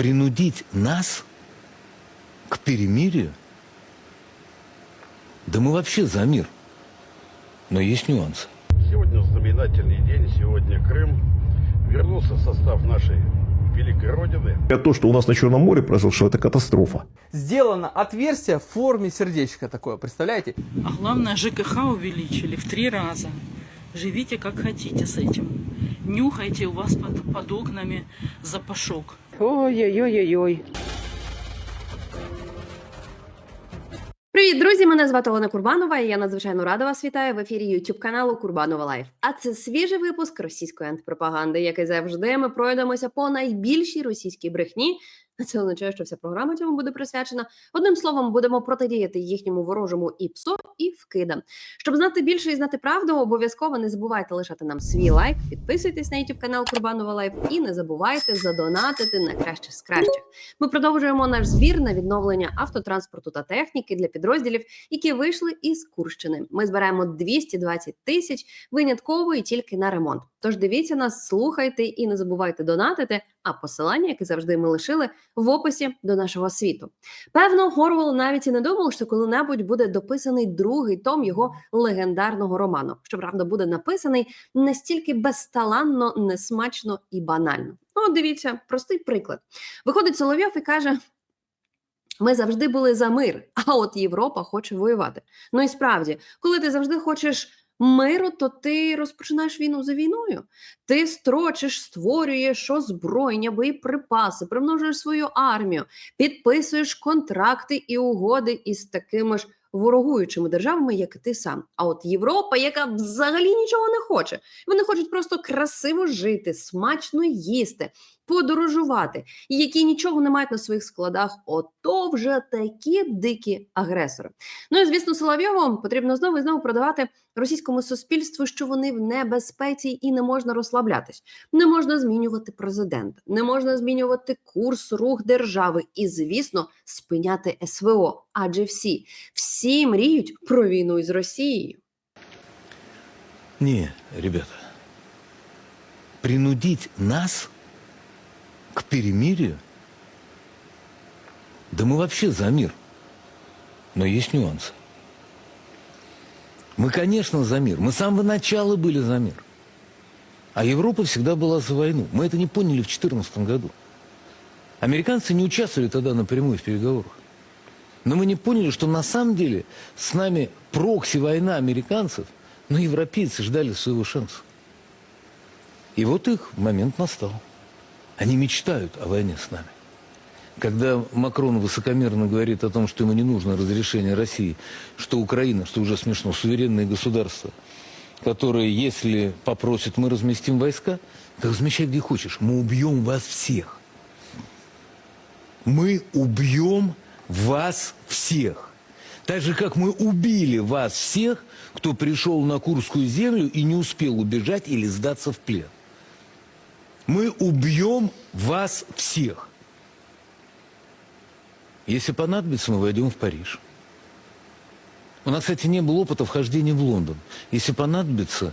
принудить нас к перемирию? Да мы вообще за мир. Но есть нюансы. Сегодня знаменательный день, сегодня Крым вернулся в состав нашей великой Родины. То, что у нас на Черном море произошло, это катастрофа. Сделано отверстие в форме сердечка такое, представляете? А главное, ЖКХ увеличили в три раза. Живите как хотите с этим. Нюхайте, у вас под, под окнами запашок. Ой-ой-ой-ой. Привіт, друзі! Мене звати Олена Курбанова, і я надзвичайно рада вас вітаю в ефірі YouTube каналу Курбанова Лайф. А це свіжий випуск російської антипропаганди, який завжди ми пройдемося по найбільшій російській брехні. Це означає, що вся програма цьому буде присвячена. Одним словом, будемо протидіяти їхньому ворожому і псо, і вкидам. Щоб знати більше і знати правду, обов'язково не забувайте лишати нам свій лайк, підписуйтесь на YouTube канал Курбанова Лайф і не забувайте задонатити на краще з кращих. Ми продовжуємо наш збір на відновлення автотранспорту та техніки для підрозділів, які вийшли із Курщини. Ми збираємо 220 тисяч винятково і тільки на ремонт. Тож дивіться нас, слухайте і не забувайте донатити. А посилання, яке завжди ми лишили, в описі до нашого світу. Певно, Горвол навіть і не думав, що коли-небудь буде дописаний другий том його легендарного роману. Щоправда, буде написаний настільки безталанно, несмачно і банально. Ну, дивіться, простий приклад. Виходить Соловйов і каже: ми завжди були за мир, а от Європа хоче воювати. Ну і справді, коли ти завжди хочеш миру, то ти розпочинаєш війну за війною. Ти строчиш, створюєш озброєння, боєприпаси, примножуєш свою армію, підписуєш контракти і угоди із такими ж ворогуючими державами, як і ти сам. А от Європа, яка взагалі нічого не хоче, вони хочуть просто красиво жити, смачно їсти, подорожувати, і які нічого не мають на своїх складах. Ото вже такі дикі агресори. Ну і звісно, Соловйову потрібно знову і знову продавати російському суспільству, що вони в небезпеці і не можна розслаблятись. Не можна змінювати президента, не можна змінювати курс рух держави і, звісно, спиняти СВО. Адже всі, всі мріють про війну із Росією. Не, ребята, принудить нас к перемирию? Да мы вообще за мир. Но есть нюансы. Мы, конечно, за мир. Мы с самого начала были за мир. А Европа всегда была за войну. Мы это не поняли в 2014 году. Американцы не участвовали тогда напрямую в переговорах. Но мы не поняли, что на самом деле с нами прокси-война американцев, но европейцы ждали своего шанса. И вот их момент настал. Они мечтают о войне с нами. Когда Макрон высокомерно говорит о том, что ему не нужно разрешение России, что Украина, что уже смешно, суверенное государство, которое, если попросит, мы разместим войска, то размещай где хочешь, мы убьем вас всех. Мы убьем вас всех. Так же, как мы убили вас всех, кто пришел на Курскую землю и не успел убежать или сдаться в плен. Мы убьем вас всех. Если понадобится, мы войдем в Париж. У нас, кстати, не было опыта вхождения в Лондон. Если понадобится,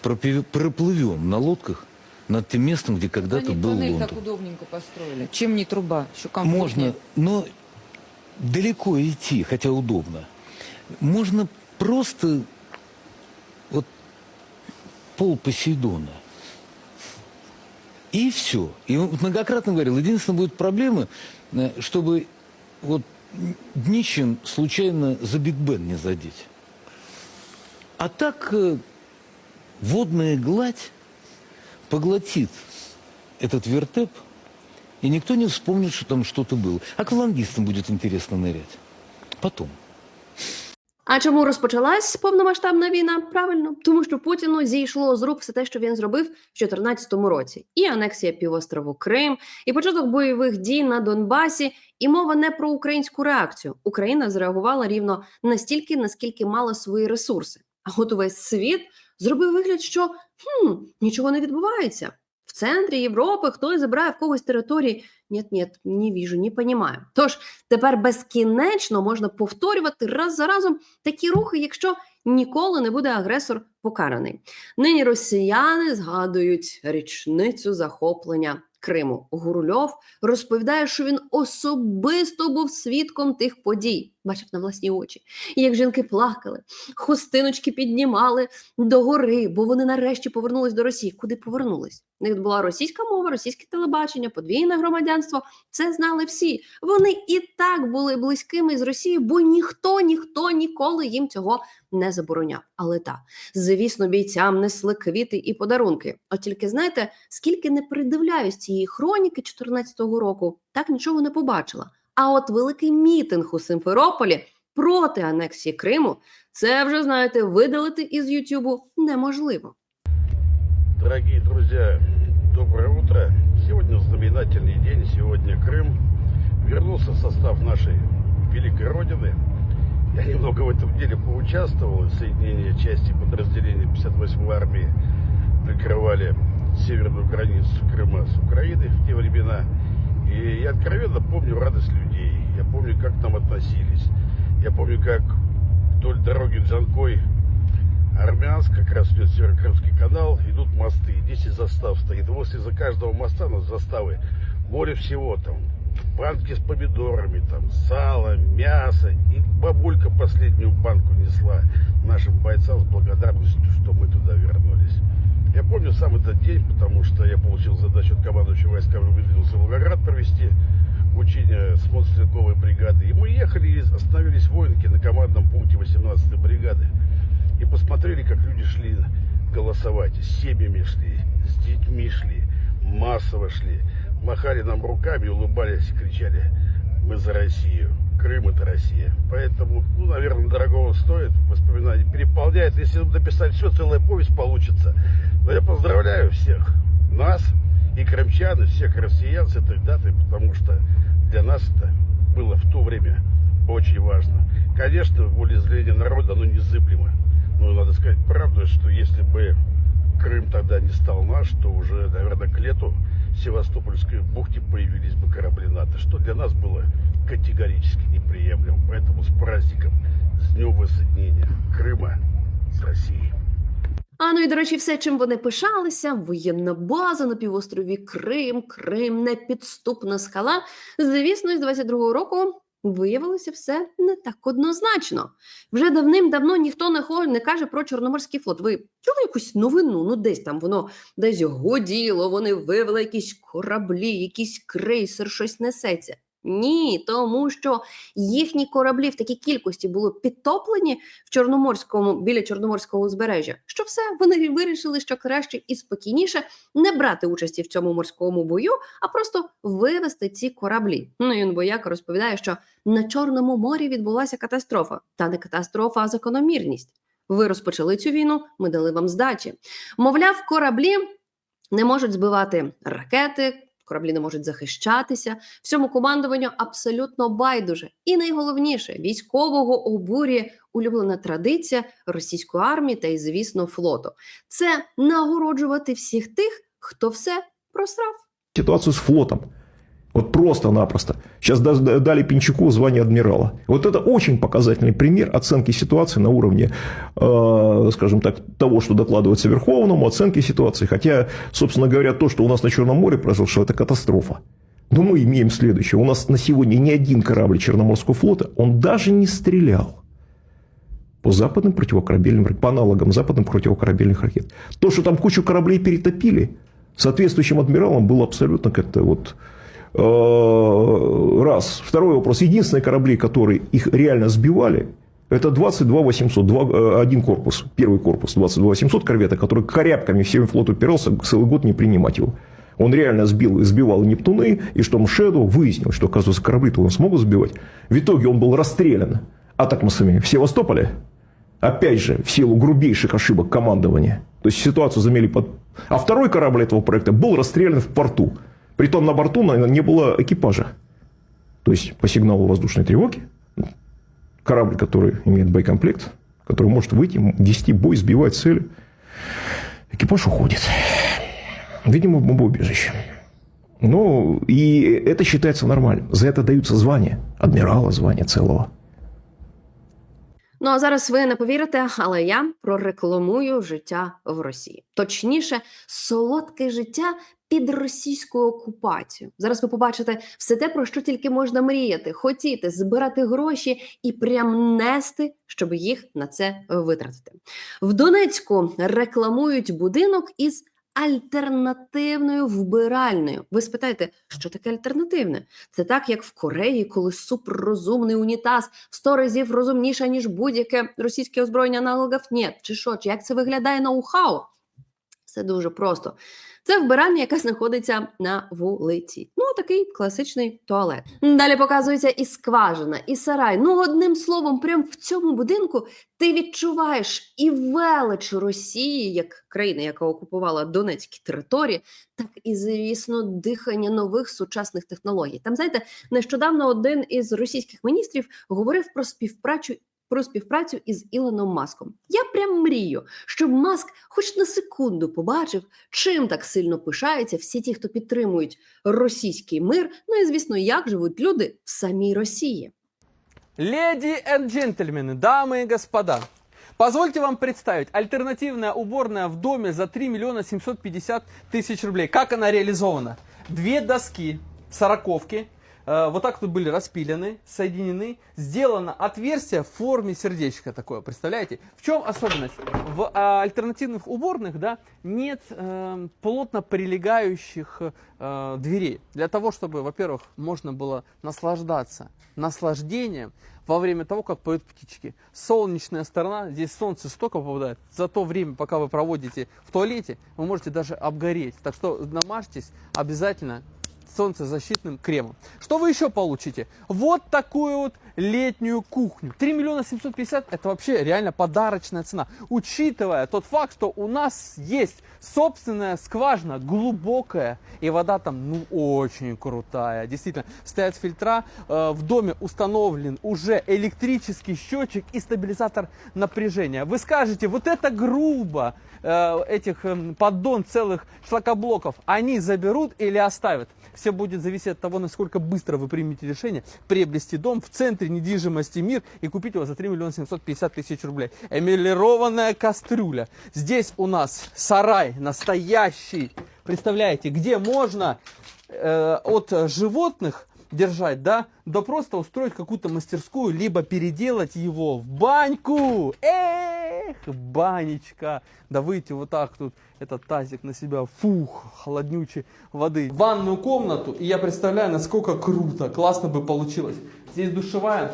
проплывем на лодках над тем местом, где когда-то был тоннель Лондон. так удобненько построили. Чем не труба? Еще комфортнее. Можно, но далеко идти, хотя удобно. Можно просто вот пол Посейдона. И все. И многократно говорил, единственная будет проблема, э, чтобы вот днищем случайно за Биг Бен не задеть. А так э, водная гладь поглотит этот вертеп, и никто не вспомнит, что там что-то было. Аквалангистам будет интересно нырять. Потом. А чому розпочалась повномасштабна війна? Правильно, тому що Путіну зійшло з рук все те, що він зробив в 2014 році: і анексія півострову Крим, і початок бойових дій на Донбасі. І мова не про українську реакцію. Україна зреагувала рівно настільки, наскільки мала свої ресурси. А от увесь світ зробив вигляд, що хм, нічого не відбувається. Центрі Європи хтось забирає в когось території. Ні, ні, не віжу, не понімаю. Тож тепер безкінечно можна повторювати раз за разом такі рухи, якщо ніколи не буде агресор покараний. Нині росіяни згадують річницю захоплення Криму Гурульов розповідає, що він особисто був свідком тих подій, бачив на власні очі, І як жінки плакали, хустиночки піднімали догори, бо вони нарешті повернулись до Росії. Куди повернулись? В них була російська мова, російське телебачення, подвійне громадянство. Це знали всі. Вони і так були близькими з Росією, бо ніхто, ніхто ніколи їм цього не забороняв. Але так, звісно, бійцям несли квіти і подарунки. От тільки знаєте, скільки не придивляюсь цієї хроніки 14-го року, так нічого не побачила. А от великий мітинг у Симферополі проти анексії Криму, це вже знаєте, видалити із Ютубу неможливо. Дорогие друзья, доброе утро. Сегодня знаменательный день. Сегодня Крым вернулся в состав нашей великой Родины. Я немного в этом деле поучаствовал. Соединение части подразделений 58-й армии прикрывали северную границу Крыма с Украиной в те времена. И я откровенно помню радость людей. Я помню, как к нам относились. Я помню, как вдоль дороги Джанкой Армянск, как раз идет Северокрымский канал, идут мосты, и 10 застав стоит. И возле за каждого моста на заставы море всего там. Банки с помидорами, там, сало, мясо. И бабулька последнюю банку несла нашим бойцам с благодарностью, что мы туда вернулись. Я помню сам этот день, потому что я получил задачу от командующего войсками выдвинулся в Волгоград провести учение с мотострелковой бригады. И мы ехали и остановились воинки на командном пункте 18-й бригады и посмотрели, как люди шли голосовать. С семьями шли, с детьми шли, массово шли. Махали нам руками, улыбались кричали, мы за Россию. Крым это Россия. Поэтому, ну, наверное, дорогого стоит. Воспоминания переполняет. Если написать все, целая повесть получится. Но я поздравляю всех нас и крымчан, и всех россиян с этой датой, потому что для нас это было в то время очень важно. Конечно, волеизъявление народа, оно незыблемо. Но надо сказать правду, что если бы Крым тогда не стал наш, то уже, наверное, к лету в Севастопольской бухте появились бы корабли НАТО, что для нас было категорически неприемлемо. Поэтому с праздником, с днем воссоединения Крыма с Россией. А ну і до речі, все, чим вони пишалися, воєнна база на півострові Крим, Крим, непідступна скала. Звісно, з 22-го року виявилося все не так однозначно. Вже давним-давно ніхто не, хо- не каже про Чорноморський флот. Ви чули якусь новину? Ну, десь там воно десь годіло, вони вивели якісь кораблі, якийсь крейсер, щось несеться. Ні, тому що їхні кораблі в такій кількості були підтоплені в Чорноморському біля Чорноморського узбережжя. Що все вони вирішили, що краще і спокійніше не брати участі в цьому морському бою, а просто вивести ці кораблі. Ну і він бояка розповідає, що на Чорному морі відбулася катастрофа, та не катастрофа, а закономірність. Ви розпочали цю війну, ми дали вам здачі. Мовляв, кораблі не можуть збивати ракети. Кораблі не можуть захищатися. Всьому командуванню абсолютно байдуже. І найголовніше, військового обурює улюблена традиція російської армії та і звісно, флоту. Це нагороджувати всіх тих, хто все просрав. Ситуацію з флотом. Вот просто-напросто. Сейчас да- дали Пинчуку звание адмирала. Вот это очень показательный пример оценки ситуации на уровне, э, скажем так, того, что докладывается Верховному, оценки ситуации. Хотя, собственно говоря, то, что у нас на Черном море произошло, это катастрофа. Но мы имеем следующее. У нас на сегодня ни один корабль Черноморского флота, он даже не стрелял по западным противокорабельным, по аналогам западным противокорабельных ракет. То, что там кучу кораблей перетопили, соответствующим адмиралам было абсолютно как-то вот раз. Второй вопрос. Единственные корабли, которые их реально сбивали, это 22 800, два, э, один корпус, первый корпус 22 800 корвета, который корябками всем флот упирался, целый год не принимать его. Он реально сбил, сбивал Нептуны, и что Шеду выяснил, что, оказывается, корабли-то он смог сбивать. В итоге он был расстрелян атакмасами в Севастополе, опять же, в силу грубейших ошибок командования. То есть ситуацию замели под... А второй корабль этого проекта был расстрелян в порту. Притом на борту не было экипажа. То есть по сигналу воздушной тревоги корабль, который имеет боекомплект, который может выйти, вести бой, сбивать цели. Экипаж уходит. Видимо, в бомбоубежище. Ну, и это считается нормальным. За это даются звания. Адмирала звания целого. Ну а зараз ви не повірите, але я прорекламую життя в Росії. Точніше, солодке життя під російською окупацією. Зараз ви побачите все те, про що тільки можна мріяти, хотіти, збирати гроші і прям нести, щоб їх на це витратити. В Донецьку рекламують будинок із альтернативною вбиральною. Ви спитаєте, що таке альтернативне? Це так, як в Кореї, коли суперрозумний унітаз в 100 разів розумніше, ніж будь-яке російське озброєння аналогів. Ні, чи що, чи як це виглядає ноу-хау? Все дуже просто. Це вбиральня, яка знаходиться на вулиці. Ну, такий класичний туалет. Далі показується і скважина, і сарай. Ну, одним словом, прямо в цьому будинку ти відчуваєш і велич Росії, як країни, яка окупувала Донецькі території, так і, звісно, дихання нових сучасних технологій. Там, знаєте, нещодавно один із російських міністрів говорив про співпрацю Про співпрацю із Ілоном Маском. Я прям мрію, щоб Маск хоч на секунду побачив, чим так сильно пишаються всі ті, хто підтримують російський мир. Ну і звісно, як живуть люди в самій Росії. Леди и джентльмены, дамы и господа, позвольте вам представить альтернативная уборная в доме за 3 миллиона 750 тысяч рублей. Как она реализована? Две доски, сороковки, э, вот так вот были распилены, соединены, сделано отверстие в форме сердечка такое, представляете? В чем особенность? В а, альтернативных уборных, да, нет э, плотно прилегающих э, дверей. Для того, чтобы, во-первых, можно было наслаждаться наслаждением во время того, как поют птички. Солнечная сторона, здесь солнце столько попадает, за то время, пока вы проводите в туалете, вы можете даже обгореть. Так что намажьтесь обязательно солнцезащитным кремом. Что вы еще получите? Вот такую вот летнюю кухню. 3 миллиона 750 это вообще реально подарочная цена. Учитывая тот факт, что у нас есть собственная скважина, глубокая, и вода там ну очень крутая. Действительно, стоят фильтра, э, в доме установлен уже электрический счетчик и стабилизатор напряжения. Вы скажете, вот это грубо, э, этих э, поддон целых шлакоблоков, они заберут или оставят? Все будет зависеть от того, насколько быстро вы примете решение приобрести дом в центре недвижимости «Мир» и купить его за 3 миллиона 750 тысяч рублей. Эмилированная кастрюля. Здесь у нас сарай настоящий. Представляете, где можно э, от животных держать, да, да просто устроить какую-то мастерскую, либо переделать его в баньку. Эх, банечка. Да выйти вот так тут, этот тазик на себя, фух, холоднючей воды. В ванную комнату, и я представляю, насколько круто, классно бы получилось. Здесь душевая,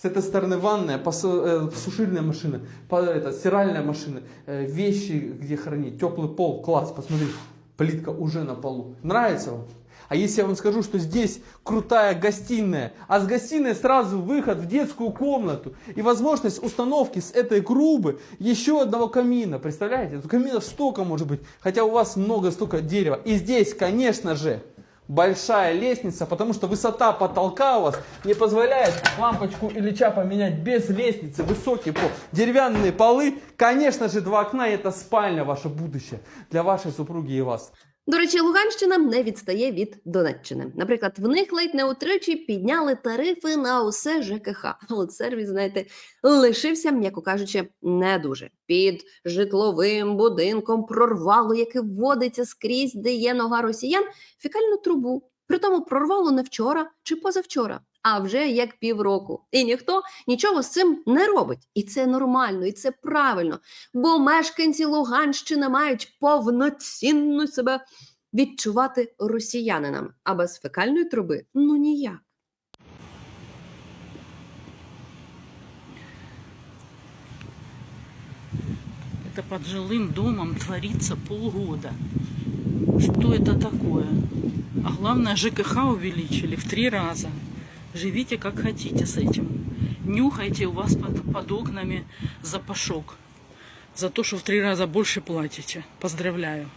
с этой стороны ванная, посу- э, сушильная машина, по- это, стиральная машина, э, вещи где хранить, теплый пол, класс, посмотри, плитка уже на полу. Нравится вам? А если я вам скажу, что здесь крутая гостиная, а с гостиной сразу выход в детскую комнату и возможность установки с этой грубы еще одного камина, представляете? Каминов столько может быть, хотя у вас много столько дерева. И здесь, конечно же, большая лестница, потому что высота потолка у вас не позволяет лампочку Ильича поменять без лестницы, высокий пол. Деревянные полы, конечно же, два окна, и это спальня ваше будущее для вашей супруги и вас. До речі, Луганщина не відстає від Донеччини. Наприклад, в них ледь не утричі підняли тарифи на усе ЖКХ. А От сервіс, знаєте, лишився, м'яко кажучи, не дуже. Під житловим будинком прорвало, яке вводиться скрізь, де є нога росіян, фікальну трубу. Притому прорвало не вчора чи позавчора, а вже як півроку. І ніхто нічого з цим не робить. І це нормально, і це правильно. Бо мешканці Луганщини мають повноцінно себе відчувати росіянинами, а без фекальної труби ну ніяк. Это под жилым домом творится полгода. Что это такое? А главное, ЖКХ увеличили в три раза. Живите как хотите с этим. Нюхайте, у вас под, под окнами запашок. За то, что в три раза больше платите. Поздравляю.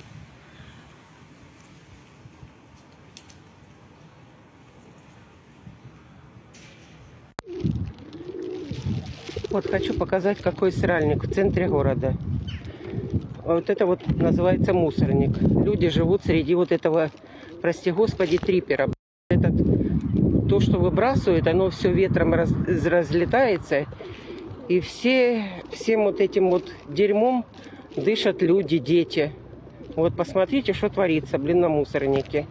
Вот хочу показать, какой сральник в центре города. Вот это вот называется мусорник. Люди живут среди вот этого, прости господи, трипера. Этот, то, что выбрасывают, оно все ветром раз- разлетается. И все, всем вот этим вот дерьмом дышат люди, дети. Вот посмотрите, что творится, блин, на мусорнике.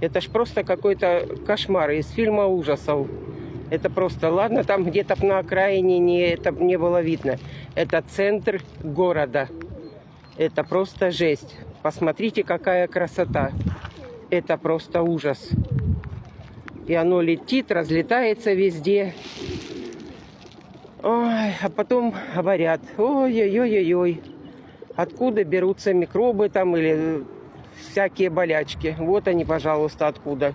Это ж просто какой-то кошмар из фильма ужасов. Это просто, ладно, там где-то на окраине не, это не было видно. Это центр города. Это просто жесть. Посмотрите, какая красота. Это просто ужас. И оно летит, разлетается везде. Ой, а потом говорят, ой-ой-ой-ой, откуда берутся микробы там или всякие болячки. Вот они, пожалуйста, откуда.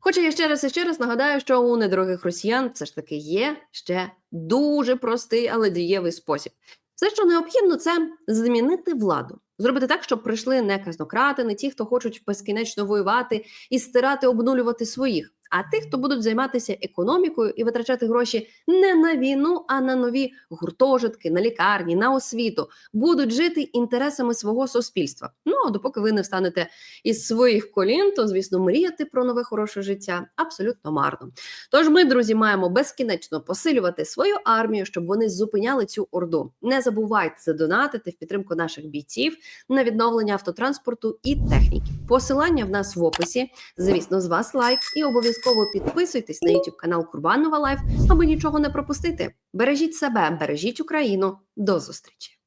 Хоча я ще раз і ще раз нагадаю, що у недорогих росіян все ж таки є ще дуже простий, але дієвий спосіб. Все, що необхідно, це змінити владу. Зробити так, щоб прийшли не казнократи, не ті, хто хочуть безкінечно воювати і стирати, обнулювати своїх, а тих, хто будуть займатися економікою і витрачати гроші не на війну, а на нові гуртожитки, на лікарні, на освіту, будуть жити інтересами свого суспільства. Ну а допоки ви не встанете із своїх колін, то звісно, мріяти про нове хороше життя абсолютно марно. Тож ми, друзі, маємо безкінечно посилювати свою армію, щоб вони зупиняли цю орду. Не забувайте задонатити в підтримку наших бійців на відновлення автотранспорту і техніки. Посилання в нас в описі. Звісно, з вас лайк і обов'язково підписуйтесь на YouTube канал Курбанова Лайф, аби нічого не пропустити. Бережіть себе, бережіть Україну. До зустрічі!